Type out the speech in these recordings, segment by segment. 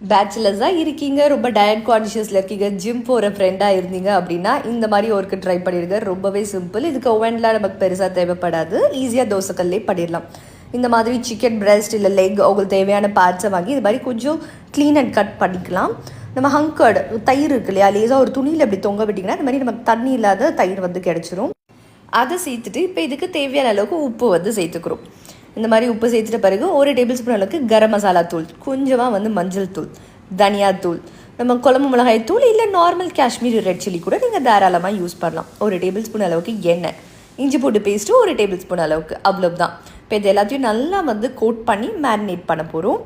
பேச்சுலர்ஸாக இருக்கீங்க ரொம்ப டயட் கான்ஷியஸில் இருக்கீங்க ஜிம் போகிற ஃப்ரெண்டாக இருந்தீங்க அப்படின்னா இந்த மாதிரி ஒர்க்கு ட்ரை பண்ணிடுங்க. ரொம்பவே சிம்பிள் இதுக்கு ஓவன்லாம் நமக்கு பெருசாக தேவைப்படாது. ஈஸியாக தோசைக்கல்லே பண்ணிடலாம். இந்த மாதிரி சிக்கன் breast இல்லை லெக் அவங்களுக்கு தேவையான பார்ட்ஸை வாங்கி இது மாதிரி கொஞ்சம் க்ளீன் அண்ட் கட் பண்ணிக்கலாம். நம்ம ஹங்கர்டு தயிர் இருக்கு இல்லையா லேசாக ஒரு துணியில் இப்படி தொங்க விட்டிங்கன்னா இந்த மாதிரி நமக்கு தண்ணி இல்லாத தயிர் வந்து கிடச்சிரும். அதை சேர்த்துட்டு இப்போ இதுக்கு தேவையான அளவுக்கு உப்பு வந்து சேர்த்துக்கிறோம். இந்த மாதிரி உப்பு சேர்த்துட்ட பிறகு ஒரு டேபிள் ஸ்பூன் அளவுக்கு கரம் மசாலா தூள் கொஞ்சமாக வந்து மஞ்சள் தூள் தனியா தூள். நம்ம குழம்பு மிளகாய் தூள் இல்லை நார்மல் காஷ்மீரி ரெட் சில்லி கூட நீங்கள் தாராளமாக யூஸ் பண்ணலாம். ஒரு டேபிள் ஸ்பூன் அளவுக்கு எண்ணெய் இஞ்சி பூண்டு பேஸ்ட்டு ஒரு டேபிள் ஸ்பூன் அளவுக்கு அவ்வளவுதான். இப்போ இது எல்லாத்தையும் நல்லா வந்து கோட் பண்ணி மேரினேட் பண்ண போகிறோம்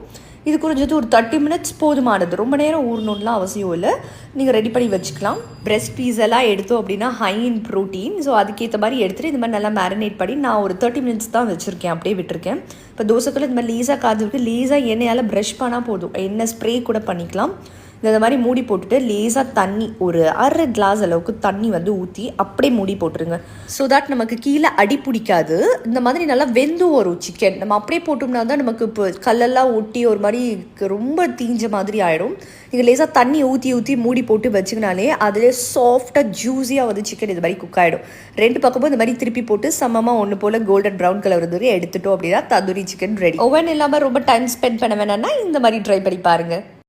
இது குறைஞ்சது ஒரு தேர்ட்டி மினிட்ஸ் போதுமானது. ரொம்ப நேரம் ஊறணும்லாம் அவசியம் இல்லை. நீங்கள் ரெடி பண்ணி வச்சுக்கலாம். பிரெஸ்ட் பீஸ் எல்லாம் எடுத்தோம் அப்படின்னா ஹை இன் ப்ரோட்டீன் ஸோ அதுக்கேற்ற மாதிரி எடுத்துகிட்டு இந்த மாதிரி நல்லா மேரினேட் பண்ணி நான் ஒரு தேர்ட்டி மினிட்ஸ் தான் வச்சுருக்கேன். அப்படியே விட்டுருக்கேன். இப்போ தோசைக்குள்ள இந்த மாதிரி லேசாக காதுக்கு லேசாக எண்ணெயால் ப்ரஷ் பண்ணால் போதும். எண்ணெய் ஸ்ப்ரே கூட பண்ணிக்கலாம். இந்த மாதிரி மூடி போட்டுட்டு லேசாக தண்ணி ஒரு அரை கிளாஸ் அளவுக்கு தண்ணி வந்து ஊற்றி அப்படியே மூடி போட்டுருங்க. ஸோ தட் நமக்கு கீழே அடி பிடிக்காது. இந்த மாதிரி நல்லா வெந்து வரும் சிக்கன் நம்ம அப்படியே போட்டோம்னா தான் நமக்கு இப்போ கல்லெல்லாம் ஒட்டி ஒரு மாதிரி ரொம்ப தீஞ்ச மாதிரி ஆயிடும் நீங்கள் லேசாக தண்ணி ஊற்றி ஊற்றி மூடி போட்டு வச்சிங்கனாலே அதிலே சாஃப்டாக ஜூஸியாக வந்து சிக்கன் இது மாதிரி குக் ஆகிடும் ரெண்டு பக்கமும் இந்த மாதிரி திருப்பி போட்டு சமமாக ஒன்று போல் கோல்டன் ப்ரௌன் கலர் வந்து எடுத்துட்டோம் அப்படின்னா தந்தூரி சிக்கன் ரெடி ஓவன் இல்லாமல் ரொம்ப டைம் ஸ்பெண்ட் பண்ண வேணாம்னா இந்த மாதிரி ட்ரை பண்ணி பாருங்கள்